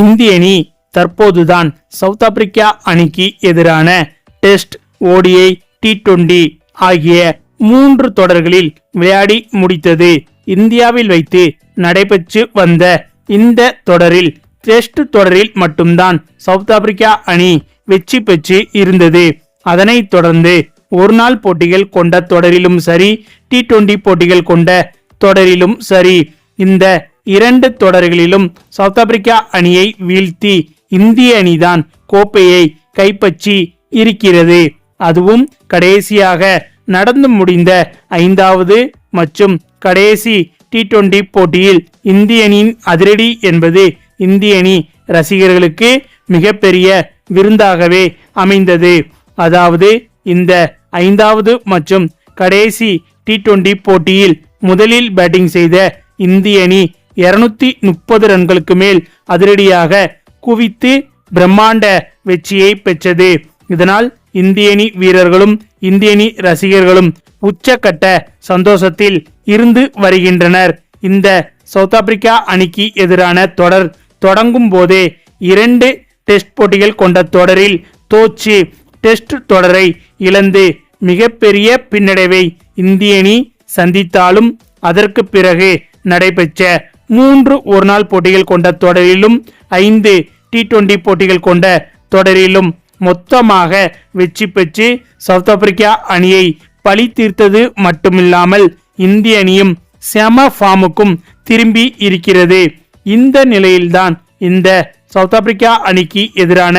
இந்திய அணி தற்போதுதான் south Africa அணிக்கு எதிரான டெஸ்ட் ஓடிஐ டி டுவெண்டி ஆகிய மூன்று தொடர்களில் விளையாடி முடித்தது. இந்தியாவில் வைத்து நடைபெற்று வந்த இந்த தொடரில் டெஸ்ட் தொடரில் மட்டும்தான் சவுத் ஆப்பிரிக்கா அணி வெற்றி பெற்று இருந்தது. அதனைத் தொடர்ந்து ஒருநாள் போட்டிகள் கொண்ட தொடரிலும் சரி டி டுவெண்டி போட்டிகள் கொண்ட தொடரிலும் சரி இந்த இரண்டு தொடர்களிலும் சவுத் ஆப்பிரிக்கா அணியை வீழ்த்தி இந்திய அணிதான் கோப்பையை கைப்பற்றி இருக்கிறது. அதுவும் கடைசியாக நடந்து முடிந்த ஐந்தாவது மற்றும் கடைசி டி டுவெண்டி போட்டியில் இந்திய அணியின் அதிரடி என்பது இந்திய அணி ரசிகர்களுக்கு மிகப்பெரிய விருந்தாகவே அமைந்தது. அதாவது இந்த ஐந்தாவது மற்றும் கடைசி டி டுவெண்டி போட்டியில் முதலில் பேட்டிங் செய்த இந்திய அணி இருநூத்தி முப்பது ரன்களுக்கு மேல் அதிரடியாக குவித்து பிரம்மாண்ட வெற்றியை பெற்றது. இதனால் இந்திய அணி வீரர்களும் இந்திய அணி ரசிகர்களும் உச்சக்கட்ட சந்தோஷத்தில் இருந்து வருகின்றனர். இந்த சவுத் ஆப்பிரிக்கா அணிக்கு எதிரான தொடர் தொடங்கும் போதே இரண்டு டெஸ்ட் போட்டிகள் கொண்ட தொடரில் தோச்சு டெஸ்ட் தொடரை இழந்து மிகப்பெரிய பின்னடைவை இந்திய அணி சந்தித்தாலும் அதற்கு பிறகு நடைபெற்ற மூன்று ஒருநாள் போட்டிகள் கொண்ட தொடரிலும் ஐந்து டி டுவெண்டி போட்டிகள் கொண்ட தொடரிலும் மொத்தமாக வெற்றி பெற்று சவுத் ஆப்பிரிக்கா அணியை பழி தீர்த்தது மட்டுமில்லாமல் இந்திய அணியும் செம ஃபார்முக்கும் திரும்பி இருக்கிறது. இந்த நிலையில்தான் இந்த சவுத் ஆப்பிரிக்கா அணிக்கு எதிரான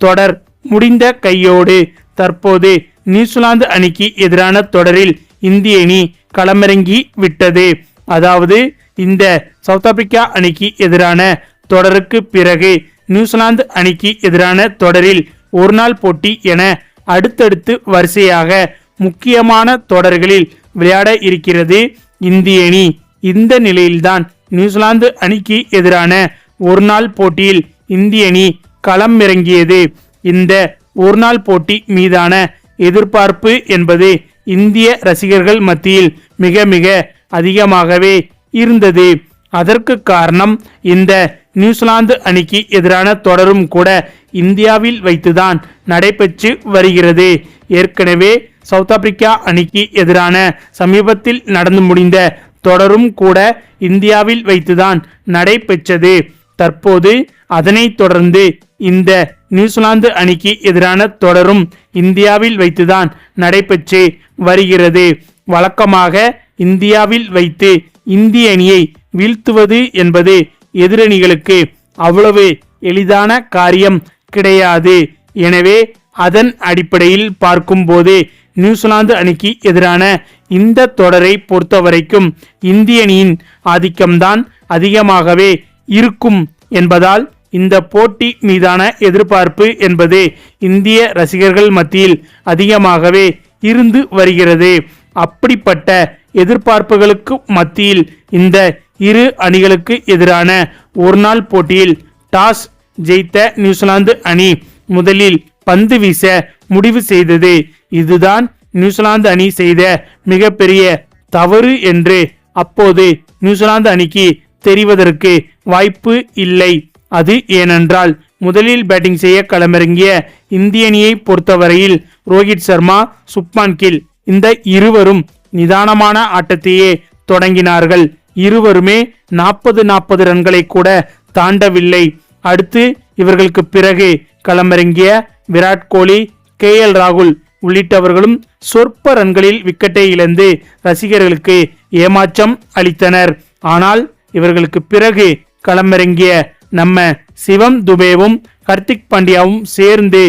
தொடர் முடிந்த கையோடு தற்போது நியூசிலாந்து அணிக்கு எதிரான தொடரில் இந்திய அணி களமிறங்கி விட்டது. அதாவது இந்த சவுத் ஆப்பிரிக்கா அணிக்கு எதிரான தொடருக்கு பிறகு நியூசிலாந்து அணிக்கு எதிரான தொடரில் ஒருநாள் போட்டி என அடுத்தடுத்து வரிசையாக முக்கியமான தொடர்களில் விளையாட இருக்கிறது இந்திய அணி. இந்த நிலையில்தான் நியூசிலாந்து அணிக்கு எதிரான ஒருநாள் போட்டியில் இந்திய அணி களம் இறங்கியது. இந்த ஒருநாள் போட்டி மீதான எதிர்பார்ப்பு என்பது இந்திய ரசிகர்கள் மத்தியில் மிக மிக அதிகமாகவே இருந்தது. அதற்கு காரணம் இந்த நியூசிலாந்து அணிக்கு எதிரான தொடரும் கூட இந்தியாவில் வைத்துதான் நடைபெற்று வருகிறது. ஏற்கனவே சவுத் ஆப்பிரிக்கா அணிக்கு எதிரான சமீபத்தில் நடந்து முடிந்த தொடரும் கூட இந்தியாவில் வைத்துதான் நடைபெற்றது. தற்போது அதனைத் தொடர்ந்து இந்த நியூசிலாந்து அணிக்கு எதிரான தொடரும் இந்தியாவில் வைத்துதான் நடைபெற்று வருகிறது. வழக்கமாக இந்தியாவில் வைத்து இந்திய அணியை வீழ்த்துவது என்பது எதிரணிகளுக்கு அவ்வளவு எளிதான காரியம் கிடையாது. எனவே அதன் அடிப்படையில் பார்க்கும்போது நியூசிலாந்து அணிக்கு எதிரான இந்த தொடரை பொறுத்தவரைக்கும் இந்திய அணியின் ஆதிக்கம்தான் அதிகமாகவே இருக்கும் என்பதால் இந்த போட்டி மீதான எதிர்பார்ப்பு என்பது இந்திய ரசிகர்கள் மத்தியில் அதிகமாகவே இருந்து வருகிறது. அப்படிப்பட்ட எதிர்பார்ப்புகளுக்கு மத்தியில் இந்த இரு அணிகளுக்கு எதிரான ஒருநாள் போட்டியில் டாஸ் ஜெயித்த நியூசிலாந்து அணி முதலில் பந்து வீச முடிவு செய்தது. இதுதான் நியூசிலாந்து அணி செய்த மிகப்பெரிய தவறு என்று அப்போது நியூசிலாந்து அணிக்கு தெரிவதற்கு வாய்ப்பு இல்லை. அது ஏனென்றால் முதலில் பேட்டிங் செய்ய களமிறங்கிய இந்திய அணியை பொறுத்தவரையில் ரோஹித் சர்மா சுப்மான் கில் இந்த இருவரும் நிதானமான ஆட்டத்தையே தொடங்கினார்கள். இருவருமே நாற்பது நாற்பது ரன்களை கூட தாண்டவில்லை. அடுத்து இவர்களுக்கு பிறகு களமிறங்கிய விராட் கோலி கே எல் ராகுல் உள்ளிட்டவர்களும் சொற்ப ரன்களில் விக்கெட்டை இழந்து ரசிகர்களுக்கு ஏமாற்றம் அளித்தனர். ஆனால் இவர்களுக்கு பிறகு களமிறங்கிய நம்ம சிவம் துபேவும் கர்த்திக் பாண்டியாவும் சேர்ந்து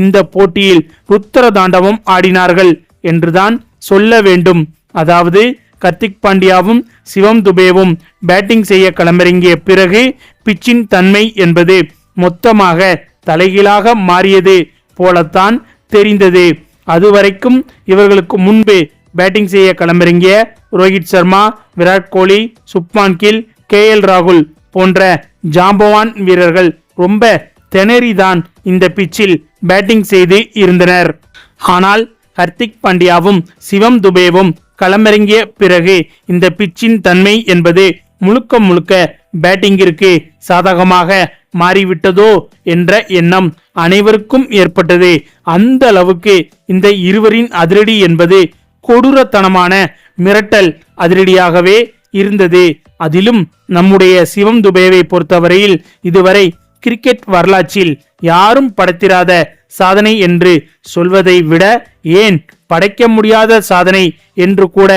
இந்த போட்டியில் ருத்திர தாண்டவம் ஆடினார்கள் என்றுதான் சொல்ல வேண்டும். அதாவது கர்த்திக் பாண்டியாவும் சிவம் துபேவும் பேட்டிங் செய்ய களமிறங்கிய பிறகு பிச்சின் தன்மை என்பது மொத்தமாக தலைகீழாக மாறியது போலத்தான் தெரிந்தது. அதுவரைக்கும் இவர்களுக்கு முன்பு பேட்டிங் செய்ய களமிறங்கிய ரோஹித் சர்மா விராட் கோலி சுப்மான் கில் கே எல் ராகுல் போன்ற ஜாம்பவான் வீரர்கள் ரொம்ப திணறிதான் இந்த பிச்சில் பேட்டிங் செய்து இருந்தனர். ஆனால் ஹர்திக் பாண்டியாவும் சிவம் துபேவும் களமிறங்கிய பிறகு இந்த பிச்சின் தன்மை என்பது முழுக்க முழுக்க பேட்டிங்கிற்கு சாதகமாக மாறிவிட்டதோ என்ற எண்ணம் அனைவருக்கும் ஏற்பட்டது. அந்த அளவுக்கு இந்த இருவரின் அதிரடி என்பது கொடூரத்தனமான மிரட்டல் அதிரடியாகவே இருந்தது. அதிலும் நம்முடைய சிவம் துபேவை பொறுத்தவரையில் இதுவரை கிரிக்கெட் வரலாற்றில் யாரும் படைத்திராத சாதனை என்று சொல்வதை விட ஏன் படைக்க முடியாத சாதனை என்று கூட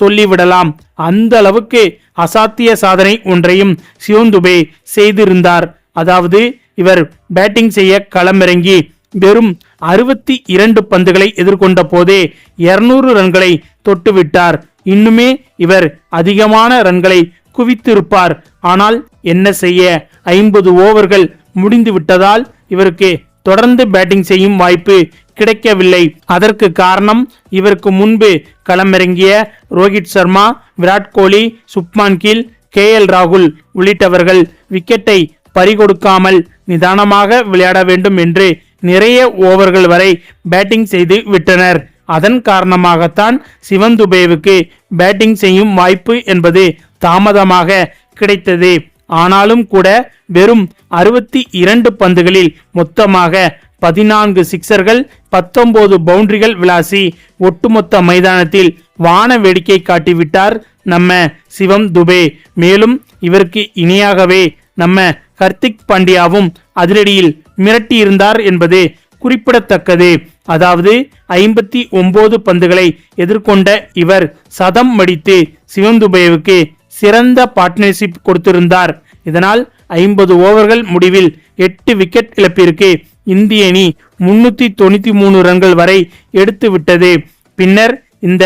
சொல்லிவிடலாம். அந்த அளவுக்கு அசாத்திய சாதனை ஒன்றையும் சிவம் துபே செய்திருந்தார். அதாவது இவர் பேட்டிங் செய்ய களமிறங்கி வெறும் அறுபத்தி இரண்டு பந்துகளை எதிர்கொண்ட போதே இருநூறு ரன்களை தொட்டுவிட்டார். இன்னுமே இவர் அதிகமான ரன்களை குவித்திருப்பார். ஆனால் என்ன செய்ய? ஐம்பது ஓவர்கள் முடிந்து விட்டதால் இவருக்கு தொடர்ந்து பேட்டிங் செய்யும் வாய்ப்பு கிடைக்கவில்லை. அதற்கு காரணம் இவருக்கு முன்பு களமிறங்கிய ரோஹித் சர்மா விராட் கோலி சுப்மான் கீல் கே எல் ராகுல் உள்ளிட்டவர்கள் விக்கெட்டை பறிகொடுக்காமல் நிதானமாக விளையாட வேண்டும் என்று நிறைய ஓவர்கள் வரை பேட்டிங் செய்து விட்டனர். அதன் காரணமாகத்தான் சிவன் துபேவுக்கு பேட்டிங் செய்யும் வாய்ப்பு என்பது தாமதமாக கிடைத்தது. ஆனாலும் கூட வெறும் அறுபத்தி இரண்டு பந்துகளில் மொத்தமாக பதினான்கு சிக்சர்கள் பத்தொன்பது பவுண்டரிகள் விளாசி ஒட்டுமொத்த மைதானத்தில் வான வேடிக்கை காட்டிவிட்டார் நம்ம சிவம் துபே மேலும் இவருக்கு இணையாகவே நம்ம கர்த்திக் பாண்டியாவும் அதிரடியில் மிரட்டியிருந்தார் என்பது குறிப்பிடத்தக்கது. அதாவது ஐம்பத்தி ஒன்பது பந்துகளை எதிர்கொண்ட இவர் சதம் மடித்து சிவந்துபேவுக்கு சிறந்த பார்ட்னர்ஷிப் கொடுத்திருந்தார். இதனால் ஐம்பது ஓவர்கள் முடிவில் எட்டு விக்கெட் இழப்பிற்கு இந்திய அணி முன்னூத்தி தொண்ணூத்தி மூணு ரன்கள் வரை எடுத்து விட்டது. பின்னர் இந்த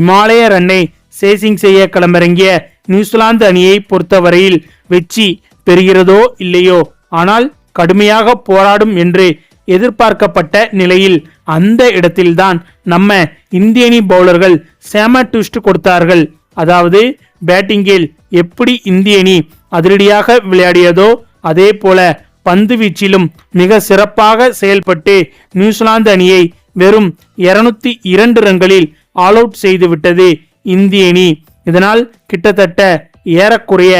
இமாலய ரன்னை சேசிங் செய்ய களமிறங்கிய நியூசிலாந்து அணியை பொறுத்தவரையில் வெற்றி பெறுகிறதோ இல்லையோ? ஆனால் கடுமையாக போராடும் என்று எதிர்பார்க்கப்பட்ட நிலையில் அந்த இடத்தில்தான் நம்ம இந்தியனி பவுலர்கள் சேம ட்விஸ்ட் கொடுத்தார்கள். அதாவது பேட்டிங்கில் எப்படி இந்திய அணி அதிரடியாக விளையாடியதோ அதே போல பந்து வீச்சிலும் மிக சிறப்பாக செயல்பட்டு நியூசிலாந்து அணியை வெறும் இருநூத்தி இரண்டு ரன்களில் ஆல் அவுட் செய்துவிட்டது இந்திய அணி இதனால் கிட்டத்தட்ட ஏறக்குறைய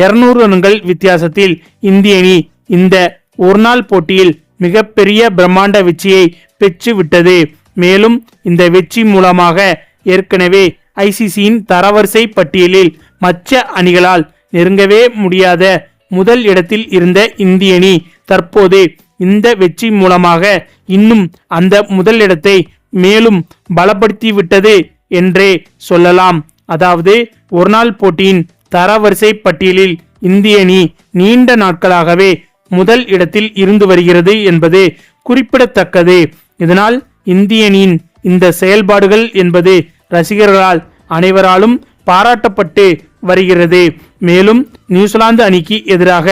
இருநூறு ரன்கள் வித்தியாசத்தில் இந்திய அணி இந்த ஒருநாள் போட்டியில் மிகப்பெரிய பிரம்மாண்ட வெற்றியை பெற்று விட்டது மேலும் இந்த வெற்றி மூலமாக ஏற்கனவே ஐசிசியின் தரவரிசை பட்டியலில் மற்ற அணிகளால் நெருங்கவே முடியாத முதல் இடத்தில் இருந்த இந்திய அணி தற்போது இந்த வெற்றி மூலமாக இன்னும் அந்த முதல் இடத்தை மேலும் பலப்படுத்திவிட்டது என்றே சொல்லலாம். அதாவது ஒருநாள் போட்டியின் தரவரிசை பட்டியலில் இந்திய அணி நீண்ட நாட்களாகவே முதல் இடத்தில் இருந்து வருகிறது என்பது குறிப்பிடத்தக்கது. இதனால் இந்தியனின் இந்த செயல்பாடுகள் என்பது ரசிகர்களால் அனைவராலும் பாராட்டப்பட்டு வருகிறது. மேலும் நியூசிலாந்து அணிக்கு எதிராக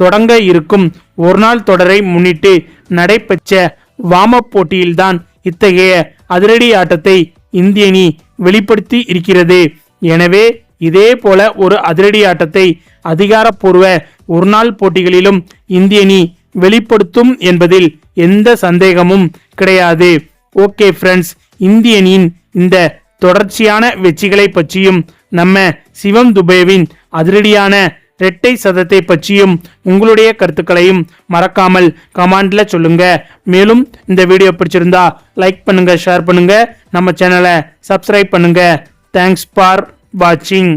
தொடங்க இருக்கும் ஒருநாள் தொடரை முன்னிட்டு நடைபெற்ற வாமப் போட்டியில்தான் இத்தகைய அதிரடி ஆட்டத்தை இந்திய அணி வெளிப்படுத்தி இருக்கிறது. எனவே இதே போல ஒரு அதிரடி ஆட்டத்தை அதிகாரப்பூர்வ ஒருநாள் போட்டிகளிலும் இந்திய அணி வெளிப்படுத்தும் என்பதில் எந்த சந்தேகமும் கிடையாது. ஓகே ஃப்ரெண்ட்ஸ் இந்திய அணியின் இந்த தொடர்ச்சியான வெற்றிகளை பற்றியும் நம்ம சிவம் துபேவின் அதிரடியான இரட்டை சதத்தை பற்றியும் உங்களுடைய கருத்துக்களையும் மறக்காமல் கமெண்ட்ல சொல்லுங்க. மேலும் இந்த வீடியோ பிடிச்சிருந்தா லைக் பண்ணுங்க ஷேர் பண்ணுங்க. நம்ம சேனலை சப்ஸ்கிரைப் பண்ணுங்க. தேங்க்ஸ் ஃபார் வாட்சிங்